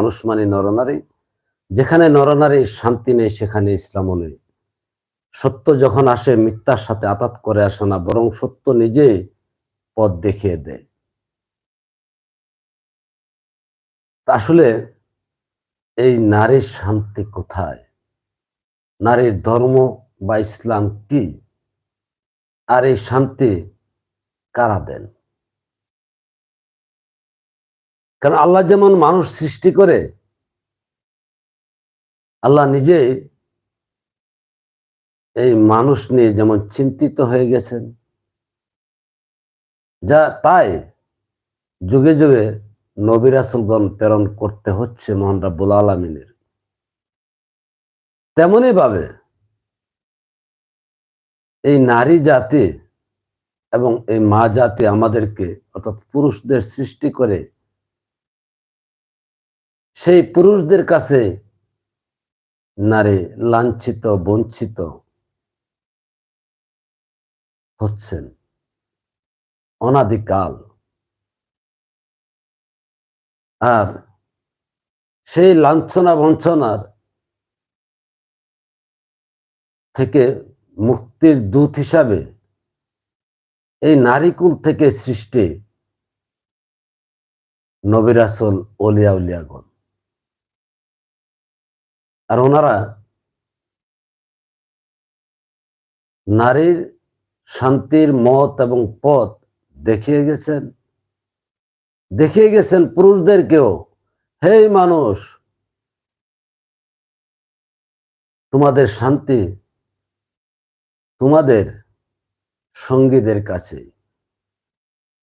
মানুষ মানে নরনারী। যেখানে নরনারী শান্তি নেই, সেখানে ইসলামও নেই। সত্য যখন আসে, মিথ্যার সাথে আতাত করে আসে না, বরং সত্য নিজে পথ দেখিয়ে দেয়। আসলে এই নারীর শান্তি কোথায়? নারীর ধর্ম বা ইসলাম কি? আর এই শান্তি কারা দেন? কারণ আল্লাহ যেমন মানুষ সৃষ্টি করে, আল্লাহ নিজে এই মানুষ নিয়ে যেমন চিন্তিত হয়ে গেছেন, যা তাই যুগে যুগে নবিরাসুলগণ প্রেরণ করতে হচ্ছে মোহন রাব্বুল আলমিনের। তেমনই ভাবে এই নারী জাতি এবং এই মা জাতি আমাদেরকে অর্থাৎ পুরুষদের সৃষ্টি করে সেই পুরুষদের কাছে নারী লাঞ্ছিত, বঞ্চিত হচ্ছেন। অনাদিকাল। আর সেই লাঞ্ছনা, বঞ্চনার থেকে মুক্তির দূত হিসাবে এই নারীকুল থেকে সৃষ্টি নবিরাসল অলিয়া উলিয়াগণ। আর ওনারা নারীর শান্তির মত এবং পথ দেখিয়ে গেছেন দেখিয়ে গেছেন পুরুষদেরকেও। হে মানুষ, তোমাদের শান্তি তোমাদের সঙ্গীদের কাছে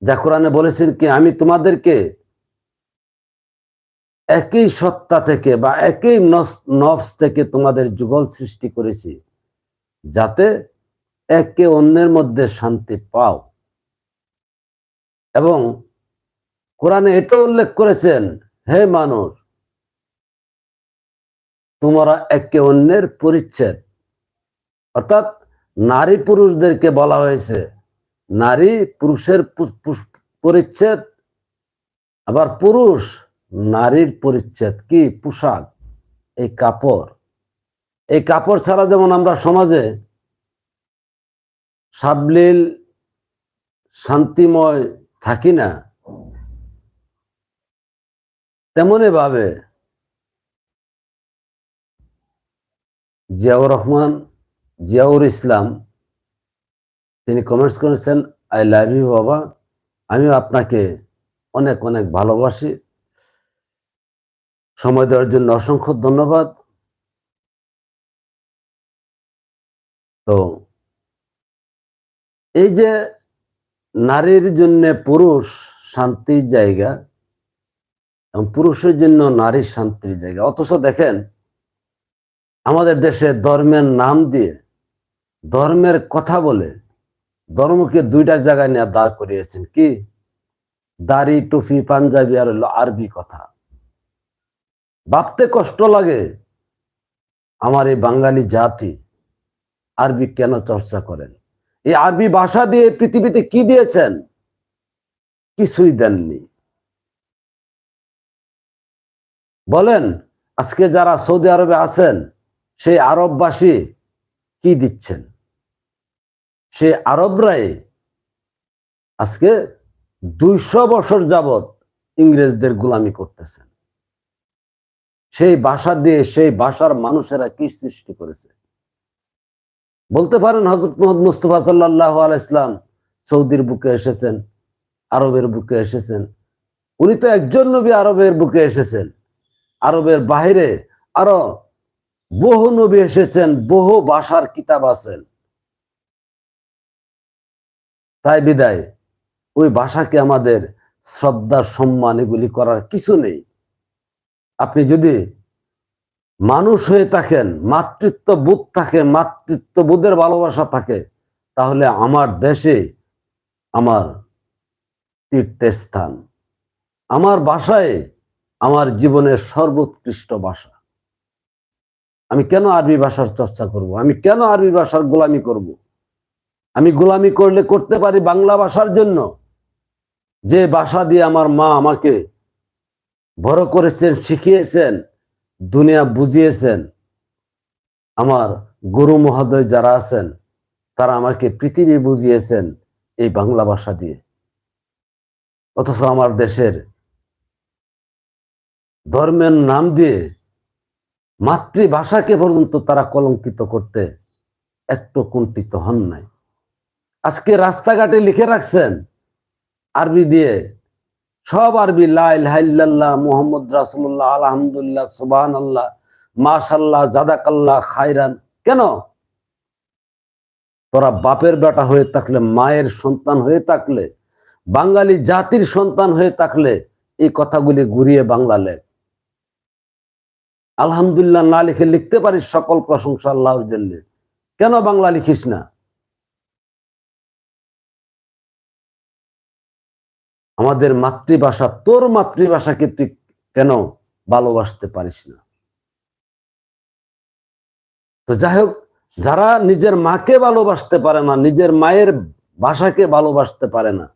যা কোরআনে বলেছেন কি, আমি তোমাদেরকে একই সত্তা থেকে বা একই নফস থেকে তোমাদের যুগল সৃষ্টি করেছি, যাতে একে অন্যের মধ্যে শান্তি পাও। এবং কোরআনে এটা উল্লেখ করেছেন, হে মানুষ, তোমরা একে অন্যের পরিচ্ছেদ। অর্থাৎ নারী পুরুষদেরকে বলা হয়েছে, নারী পুরুষের পরিচ্ছেদ, আবার পুরুষ নারীর পরিচ্ছেদ কি? পোশাক? এই কাপড়। এই কাপড় ছাড়া যেমন আমরা সমাজে সাবলীল, শান্তিময় থাকি না তেমনই ভাবে জিয়াউর রহমান, জিয়াউর ইসলাম, তিনি কমেন্টস করেছেন আই লাভ ইউ বাবা। আমিও আপনাকে অনেক অনেক ভালোবাসি। সময় দেওয়ার জন্য অসংখ্য ধন্যবাদ। তো এই যে নারীর জন্য পুরুষ শান্তির জায়গা এবং পুরুষের জন্য নারীর শান্তির জায়গা, অথচ দেখেন আমাদের দেশে ধর্মের নাম দিয়ে ধর্মের কথা বলে ধর্মকে দুইটা জায়গায় নিয়ে দাঁড় করিয়েছেন। কি? দাড়ি টুফি পাঞ্জাবি আর আরবি কথা। ভাবতে কষ্ট লাগে। আমার এই বাঙালি জাতি আরবি কেন চর্চা করেন? এই আরবি ভাষা দিয়ে পৃথিবীতে কি দিয়েছেন? কিছুই দেননি। বলেন, আজকে যারা সৌদি আরবে আছেন, সেই আরববাসী কি দিচ্ছেন? সেই আরবরাই আজকে দুইশো বছর যাবত ইংরেজদের গোলামি করতেছেন। সেই ভাষা দিয়ে সেই ভাষার মানুষেরা কি সৃষ্টি করেছে? বলতে পারেন হজরত মোহাম্মদ মুস্তফা সাল্লাহ আলাইসলাম সৌদির বুকে এসেছেন, আরবের বুকে এসেছেন। উনি তো একজন নবী আরবের বুকে এসেছেন। আরবের বাহিরে আরও বহু নবী এসেছেন, বহু ভাষার কিতাব আছেন তাই বিদায়, ওই ভাষাকে আমাদের শ্রদ্ধা সম্মান এগুলি করার কিছু নেই। আপনি যদি মানুষ হয়ে থাকেন মাতৃত্ব বোধ থাকে মাতৃত্ব বোধের ভালোবাসা থাকে, তাহলে আমার দেশে আমার তীর্থের স্থান আমার বাসায় আমার জীবনের সর্বোৎকৃষ্ট ভাষা আমি কেন আরবি ভাষার চর্চা করব। আমি কেন আরবি ভাষার গোলামি করব। আমি গোলামি করলে করতে পারি বাংলা ভাষার জন্য যে ভাষা দিয়ে আমার মা আমাকে বড় করেছেন, শিখিয়েছেন, দুনিয়া বুঝিয়েছেন। আমার গুরু মহোদয় যারা আছেন, তারা আমাকে পৃথিবী বুঝিয়েছেন এই বাংলা ভাষা দিয়ে। অথচ আমার দেশের ধর্মের নাম দিয়ে মাতৃভাষাকে পর্যন্ত তারা কলঙ্কিত করতে একটু কুণ্ঠিত হন নাই। আজকে রাস্তাঘাটে লিখে রাখছেন, আরবি দিয়ে সব আরবি লাইল্লাহ মোহাম্মদ রাসুল্লাহ আলহামদুল্লাহ সুবাহ আল্লাহ মাশাল্লাহ জাদাকাল্লাহ খাইরান কেন? তোরা বাপের বেটা হয়ে থাকলে, মায়ের সন্তান হয়ে থাকলে, বাঙালি জাতির সন্তান হয়ে থাকলে, এই কথাগুলি ঘুরিয়ে বাংলা লেখ। আলহামদুলিল্লাহ না লিখে লিখতে পারিস সকল প্রশংসা আল্লাহর জন্য। কেন বাংলা লিখিস না? আমাদের মাতৃভাষা, তোর মাতৃভাষাকে তুই কেন ভালোবাসতে পারিস না? তো যাই হোক, যারা নিজের মাকে ভালোবাসতে পারে না, নিজের মায়ের ভাষাকে ভালোবাসতে পারে না,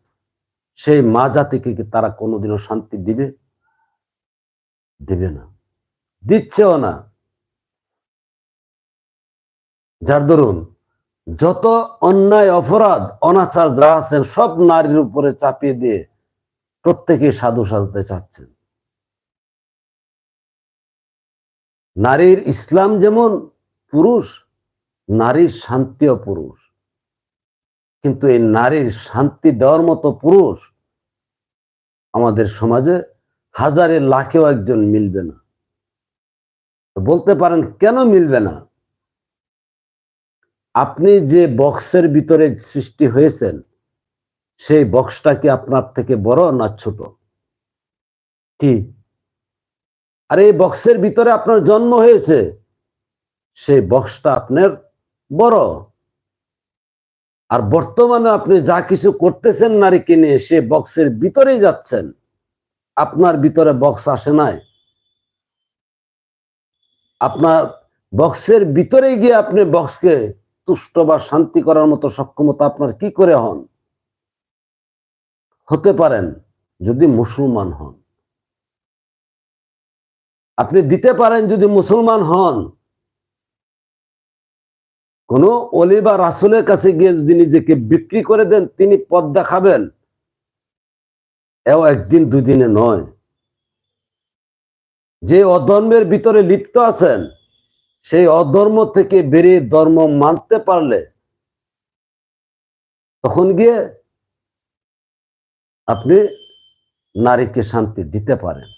সেই মা জাতিকে কি তারা কোনোদিনও শান্তি দিবে? দিবে না। দিচ্ছেও না। যার দরুন যত অন্যায়, অপরাধ, অনাচার যা আছেন, সব নারীর উপরে চাপিয়ে দিয়ে প্রত্যেকে সাধু সাজতে চাচ্ছেন। নারীর ইসলাম যেমন পুরুষ, নারীর শান্তিও পুরুষ। কিন্তু এই নারীর শান্তি দেওয়ার মতো পুরুষ আমাদের সমাজে হাজারে লাখেও একজন মিলবে না। বলতে পারেন, কেন মিলবে না? আপনি যে বক্সের ভিতরে সৃষ্টি হয়েছেন সেই বক্সটা কি আপনার থেকে বড় না ছোট? কি? আর, এই বক্সের ভিতরে আপনার জন্ম হয়েছে। সেই বক্সটা আপনার বড়। আর বর্তমানে আপনি যা কিছু করতেছেন নারীকে নিয়ে, সে বক্সের ভিতরেই যাচ্ছেন। আপনার ভিতরে বক্স আসে নাই। আপনার বক্সের ভিতরে গিয়ে আপনি বক্সকে তুষ্ট বা শান্তি করার মতো সক্ষমতা আপনার কি করে হন? হতে পারেন যদি মুসলমান হন। আপনি দিতে পারেন যদি মুসলমান হন। কোন অলি বা রাসুলের কাছে গিয়ে যদি নিজেকে বিক্রি করে দেন, তিনি পদ দেখাবেন। এও একদিন, দুদিনে নয়। যে অধর্মের ভিতরে লিপ্ত আছেন, সেই অধর্ম থেকে বেরিয়ে ধর্ম মানতে পারলে তখন গিয়ে আপনি নারীকে শান্তি দিতে পারেন।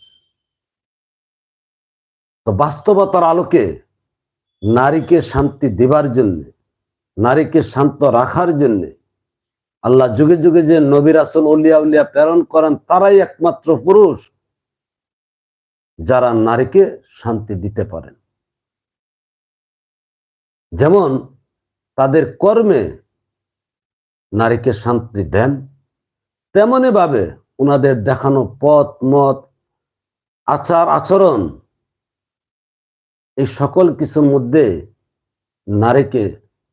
তো বাস্তবতার আলোকে নারীকে শান্তি দেবার জন্য, নারীকে শান্ত রাখার জন্য আল্লাহ যুগে যুগে যে নবীর আসল উলিয়া উলিয়া প্রেরণ করেন, তারাই একমাত্র পুরুষ যারা নারীকে শান্তি দিতে পারেন। যেমন তাদের কর্মে নারীকে শান্তি দেন তেমনি ভাবে ওনাদের দেখানো পথ, মত, আচার, আচরণ, এই সকল কিছুর মধ্যে নারীকে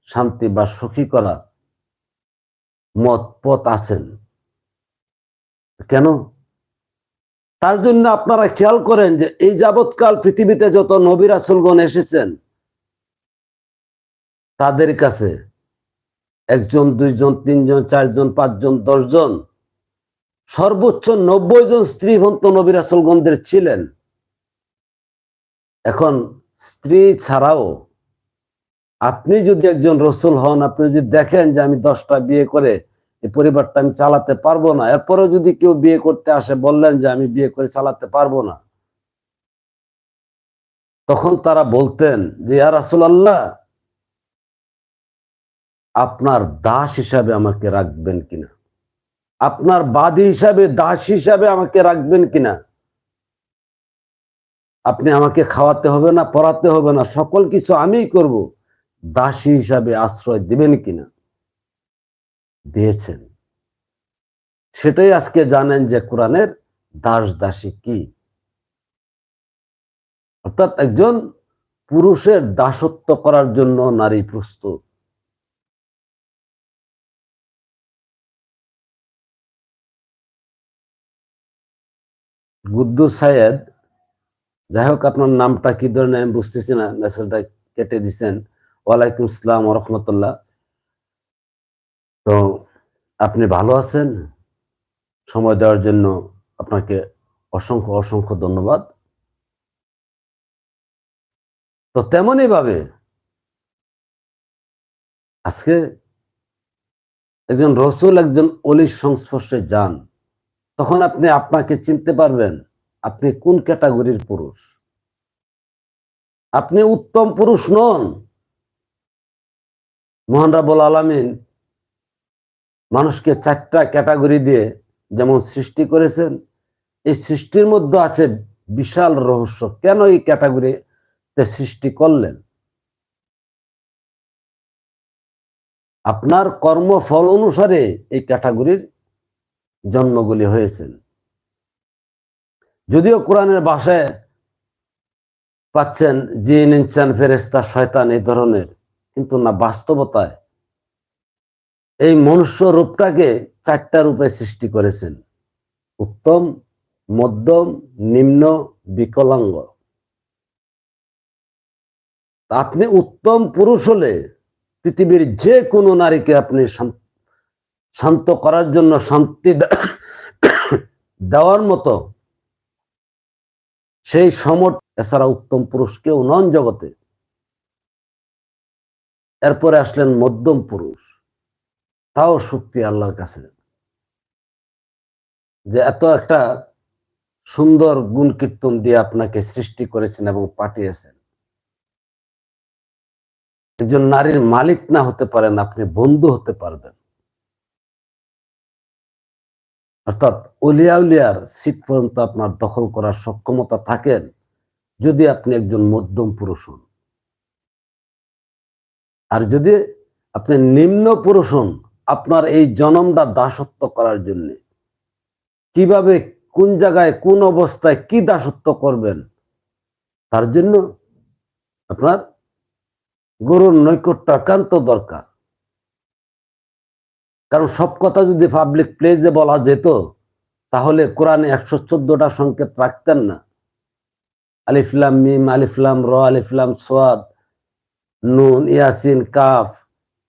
শান্তি বা সুখী করা মত, পথ আছেন। কেন? তার জন্য আপনারা খেয়াল করেন যে এই যাবৎকাল পৃথিবীতে যত নবীর আসলগণ এসেছেন, তাদের কাছে একজন, দুইজন, তিনজন, চারজন, পাঁচজন, দশজন সর্বোচ্চ নব্বই জন স্ত্রী ভন্ত নবীর আসলগণদের ছিলেন। এখন স্ত্রী ছাড়াও আপনি যদি একজন রসুল হন, আপনি যদি দেখেন যে আমি দশটা বিয়ে করে এই পরিবারটা আমি চালাতে পারব না, এরপরেও যদি কেউ বিয়ে করতে আসে, বললেন যে আমি বিয়ে করে চালাতে পারব না, তখন তারা বলতেন যে আর রাসুল আল্লাহ আপনার দাস হিসাবে আমাকে রাখবেন কিনা? আপনার বাদী হিসাবে, দাস হিসাবে আমাকে রাখবেন কিনা? আপনি আমাকে খাওয়াতে হবে না, পড়াতে হবে না, সকল কিছু আমিই করব। দাসী হিসাবে আশ্রয় দিবেন কিনা? দিয়েছেন। সেটাই আজকে জানেন যে কোরআনের দাস দাসী কি। অর্থাৎ একজন পুরুষের দাসত্ব করার জন্য নারী প্রস্তুত। গুদ্দু সায়েদ যাই হোক আপনার নামটা কি ধরনের আমি বুঝতেছি না মেসেজটা কেটে দিচ্ছেন ওয়ালাইকুম সালাম রহমতুল্লাহ। তো আপনি ভালো আছেন? সময় দেওয়ার জন্য আপনাকে অসংখ্য অসংখ্য ধন্যবাদ। তো তেমনই ভাবে আজকে একজন রসুল, একজন অলির সংস্পর্শে যান। তখন আপনি আপনাকে চিনতে পারবেন আপনি কোন ক্যাটাগরির পুরুষ। আপনি উত্তম পুরুষ নন। মোহন রাবুল আলমিন মানুষকে চারটা ক্যাটাগরি দিয়ে যেমন সৃষ্টি করেছেন, এই সৃষ্টির মধ্যে আছে বিশাল রহস্য। কেন এই ক্যাটাগরিতে সৃষ্টি করলেন? আপনার কর্মফল অনুসারে এই ক্যাটাগরির জন্মগুলি হয়েছেন। যদিও কোরআনের ভাষায় পাচ্ছেন, জিন ইনচান ফেরেস্তা শয়তান এই ধরনের, কিন্তু না, বাস্তবতায় এই মনুষ্য রূপটাকে চারটা রূপে সৃষ্টি করেছেন। উত্তম, মধ্যম, নিম্ন, বিকলাঙ্গ। আপনি উত্তম পুরুষ হলে পৃথিবীর যে কোনো নারীকে আপনি শান্ত করার জন্য শান্তি দেওয়ার মতো সেই সমর এছাড়া উত্তম পুরুষ কেউ নন জগতে। এরপরে আসলেন মধ্যম পুরুষ। তাও শক্তি আল্লাহর কাছে। যে এত একটা সুন্দর গুণ কীর্তন দিয়ে আপনাকে সৃষ্টি করেছেন এবং পাঠিয়েছেন। একজন নারীর মালিক না হতে পারেন, আপনি বন্ধু হতে পারবেন। অর্থাৎ উলিয়া উলিয়ার সিট পর্যন্ত আপনার দখল করার সক্ষমতা থাকেন যদি আপনি একজন মধ্যম পুরুষ হন। আর যদি আপনি নিম্ন পুরুষ হন, আপনার এই জনমটা দাসত্ব করার জন্য। কীভাবে, কোন জায়গায়, কোন অবস্থায় কি দাসত্ব করবেন, তার জন্য আপনার গরুর নৈকট্য একান্ত দরকার। কারণ সব কথা যদি পাবলিক প্লেসে বলা যেত, তাহলে কোরআনে একশো চোদ্দটা সংকেত রাখতেন না। আলিফলাম মিম আলিফলাম র আলিফলাম সোয়াদ নুন, ইয়াসিন, কাফ,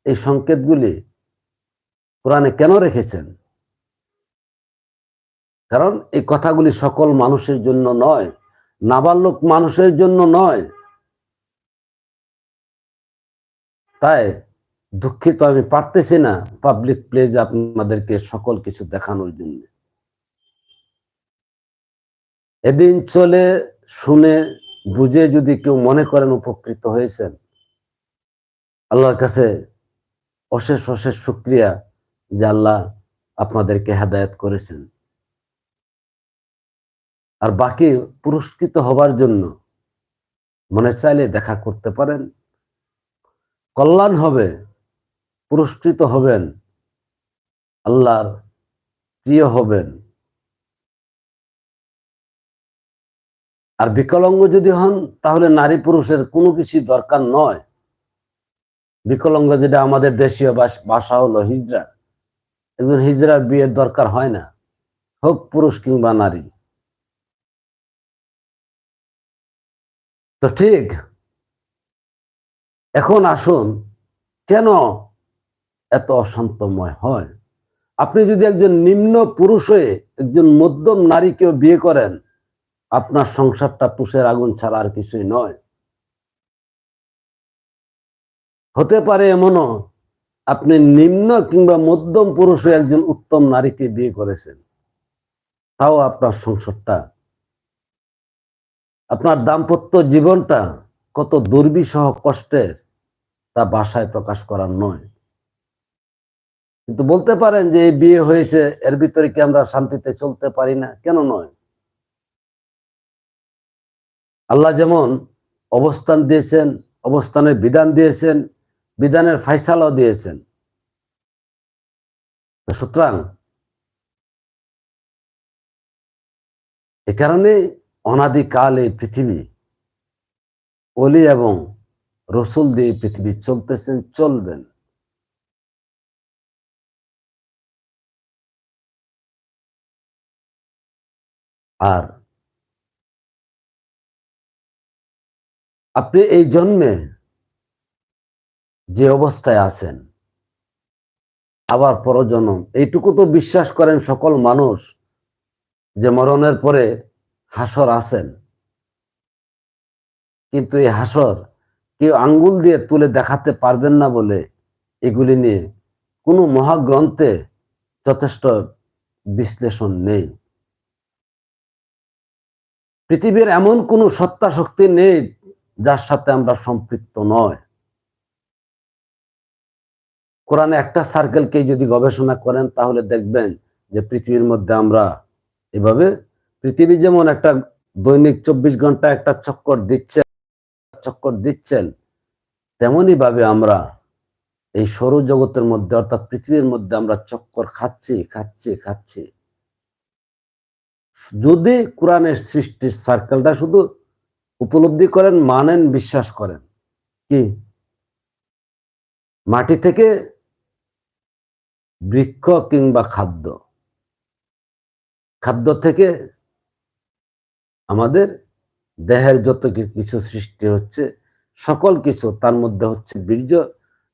এই সংকেতগুলি কোরআনে কেন রেখেছেন? কারণ এই কথাগুলি সকল মানুষের জন্য নয়, নাবালক মানুষের জন্য নয়। তাই দুঃখিত, আমি পারতেছি না পাবলিক প্লেজ আপনাদেরকে সকল কিছু দেখানোর জন্য। এদিন চলে শুনে বুঝে যদি কেউ মনে করেন উপকৃত হয়েছেন, আল্লাহর কাছে অশেষ অশেষ শুক্রিয়া যে আল্লাহ আপনাদেরকে হেদায়ত করেছেন। আর বাকি পুরস্কৃত হবার জন্য মনে চাইলে দেখা করতে পারেন। কল্যাণ হবে। পুরস্কৃত হবেন, আল্লাহর প্রিয় হবেন। আর বিকলাঙ্গ যদি হন, তাহলে নারী পুরুষের কোনো কিছু দরকার নয়। বিকলাঙ্গ যেটা আমাদের দেশীয় ভাষা হলো হিজরা। একজন হিজরার বিয়ের দরকার হয় না। হোক পুরুষ কিংবা নারী। তো ঠিক। এখন আসুন, কেন এত অশান্তময় হয়। আপনি যদি একজন নিম্ন পুরুষ হয়ে একজন মধ্যম নারীকেও বিয়ে করেন, আপনার সংসারটা তুষের আগুন ছাড়া আর কিছুই নয়। হতে পারে এমনও, আপনি নিম্ন কিংবা মধ্যম পুরুষ হয়ে একজন উত্তম নারীকে বিয়ে করেছেন। তাও আপনার সংসারটা, আপনার দাম্পত্য জীবনটা কত দুর্বিষহ কষ্টের তা বাসায় প্রকাশ করার নয়। কিন্তু বলতে পারেন যে এই বিয়ে হয়েছে, এর ভিতরে কি আমরা শান্তিতে চলতে পারি না? কেন নয়? আল্লাহ যেমন অবস্থান দিয়েছেন, অবস্থানের বিধান দিয়েছেন, বিধানের ফাইসালাও দিয়েছেন। সুতরাং এ কারণে অনাদিকাল এই পৃথিবী অলি এবং রসুল দিয়ে পৃথিবী চলতেছেন চলবেন। আর আপনি এই জন্মে যে অবস্থায় আছেন, আবার পরজন্ম, এইটুকু তো বিশ্বাস করেন সকল মানুষ যে মরণের পরে হাসর আছেন। কিন্তু এই হাসর কেউ আঙ্গুল দিয়ে তুলে দেখাতে পারবেন না বলে এগুলি নিয়ে কোনো মহাগ্রন্থে যথেষ্ট বিশ্লেষণ নেই। পৃথিবীর এমন কোনো সত্তা শক্তি নেই যার সাথে আমরা সম্পৃক্ত নয়। কোরআনে একটা সার্কেলকে যদি গবেষণা করেন, তাহলে দেখবেন যে পৃথিবীর মধ্যে আমরা এভাবে, পৃথিবী যেমন একটা দৈনিক চব্বিশ ঘণ্টা একটা চক্কর দিচ্ছে, চক্কর দিচ্ছেন তেমনই ভাবে আমরা এই সৌরজগতের মধ্যে অর্থাৎ পৃথিবীর মধ্যে আমরা চক্কর খাচ্ছি খাচ্ছি খাচ্ছি। যদি কোরআনের সৃষ্টির সার্কেলটা শুধু উপলব্ধি করেন, মানেন, বিশ্বাস করেন, কি? মাটি থেকে বৃক্ষ কিংবা খাদ্য। খাদ্য থেকে আমাদের দেহের যত কিছু সৃষ্টি হচ্ছে, সকল কিছু, তার মধ্যে হচ্ছে বীর্য,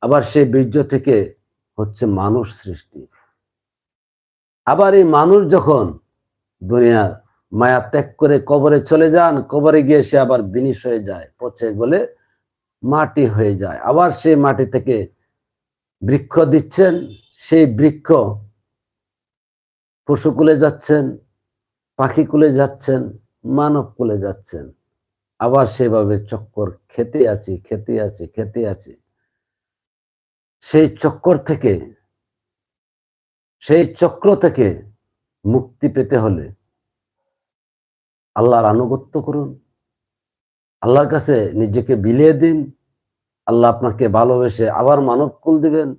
আবার সেই বীর্য থেকে হচ্ছে মানুষ সৃষ্টি। আবার এই মানুষ যখন দুনিয়ার মায়া ত্যাগ করে কবরে চলে যান, কবরে গিয়ে সে আবার বিনিশ হয়ে যায়, পচে গলে মাটি হয়ে যায়। আবার সেই মাটি থেকে বৃক্ষ দিচ্ছেন, সেই বৃক্ষ পশুকুলে যাচ্ছেন, পাখি কুলে যাচ্ছেন, মানব কুলে যাচ্ছেন। আবার সেভাবে চক্কর, খেতে আছি খেতে আছি খেতে আছি। সেই চক্কর থেকে, সেই চক্র থেকে মুক্তি পেতে হলে আল্লাহর আনুগত্য করুন। আল্লাহর কাছে নিজেকে বিলিয়ে দিন। আল্লাহ আপনাকে ভালোবেসে আবার মানব কুল দিবেন।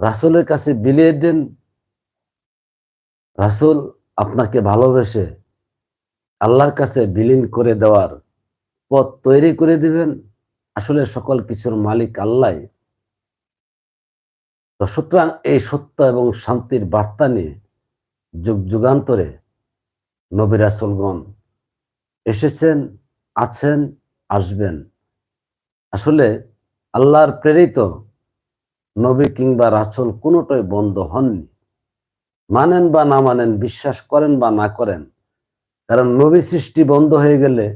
রাসুলের কাছে বিলিয়ে দিন। রাসুল আপনাকে ভালোবেসে আল্লাহর কাছে বিলীন করে দেওয়ার পথ তৈরি করে দিবেন। আসলে সকল কিছুর মালিক আল্লাহ তো সুতরাং এই সত্য এবং শান্তির বার্তা নিয়ে যুগ যুগান্তরে নবিরাসুলগণ এসেছেন, আছেন, আসবেন। আসলে আল্লাহর প্রেরিত নবী কিংবা রাসুল কোনোটাই বন্ধ হননি। মানেন বা না মানেন, বিশ্বাস করেন বা না করেন, কারণ নবী সৃষ্টি বন্ধ হয়ে গেলে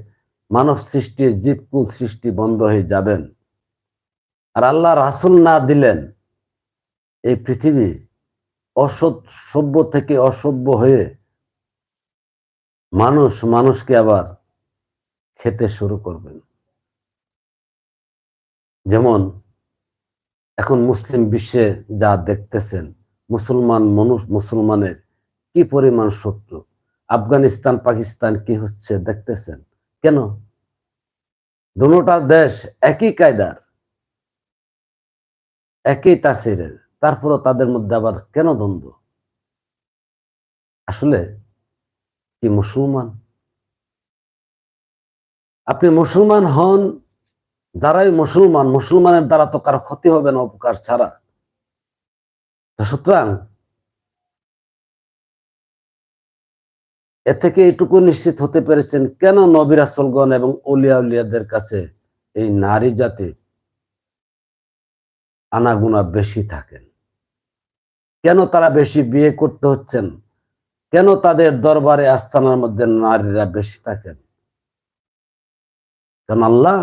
মানব সৃষ্টির জীবকুল সৃষ্টি বন্ধ হয়ে যাবেন। আর আল্লাহ রাসুল না দিলেন, এই পৃথিবী অসৎ সভ্য থেকে অসভ্য হয়ে মানুষ মানুষকে আবার খেতে শুরু করবেন। যেমন এখন মুসলিম বিশ্বে যা দেখতেছেন, মুসলমান মানুষ, মুসলমানের কি পরিমাণ শত্রু? আফগানিস্তান, পাকিস্তান কি হচ্ছে দেখতেছেন? কেন? দুটার দেশ একই কায়দার, একই তাসিরের। তারপরও তাদের মধ্যে আবার কেন দ্বন্দ্ব? আসলে কি মুসলমান? আপনি মুসলমান হন, যারাই মুসলমান, মুসলমানের দ্বারা তো কারও ক্ষতি হবে না উপকার ছাড়া। সুতরাং এ থেকে এটুকু নিশ্চিত হতে পেরেছেন কেন নবিরাসলগণ এবং উলিয়া উলিয়াদের কাছে এই নারী জাতির আনাগুনা বেশি থাকেন কেন তারা বেশি বিয়ে করতে হচ্ছেন? কেন তাদের দরবারে আস্থানার মধ্যে নারীরা বেশি থাকেন? কেন আল্লাহ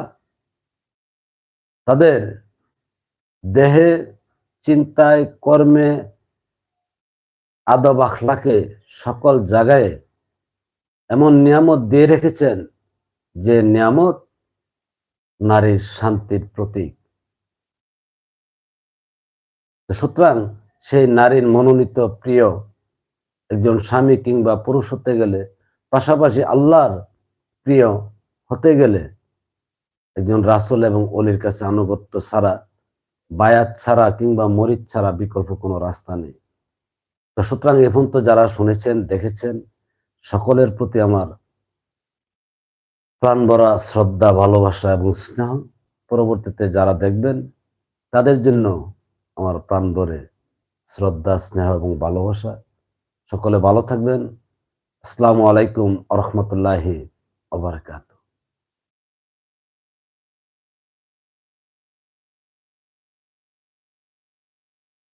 তাদের দেহে, চিন্তায়, কর্মে, আদব আখলাকে সকল জায়গায় এমন নিয়ামত দিয়ে রেখেছেন যে নিয়ামত নারীর শান্তির প্রতীক। সুতরাং সেই নারীর মনোনীত প্রিয় একজন স্বামী কিংবা পুরুষ হতে গেলে, পাশাপাশি আল্লাহর প্রিয় হতে গেলে একজন রাসুল এবং অলির কাছে আনুগত্য ছাড়া, বায়াত ছাড়া কিংবা মরিচ ছাড়া বিকল্প কোনো রাস্তা নেই। তো সুতরাং এখন তো যারা শুনেছেন, দেখেছেন, সকলের প্রতি আমার প্রাণ ভরা শ্রদ্ধা, ভালোবাসা এবং স্নেহ, পরবর্তীতে যারা দেখবেন, তাদের জন্য আমার প্রাণ ভরে শ্রদ্ধা স্নেহ এবং ভালোবাসা। সকলে ভালো থাকবেন। আসসালামু আলাইকুম আ রহমতুল্লাহি আবরকাত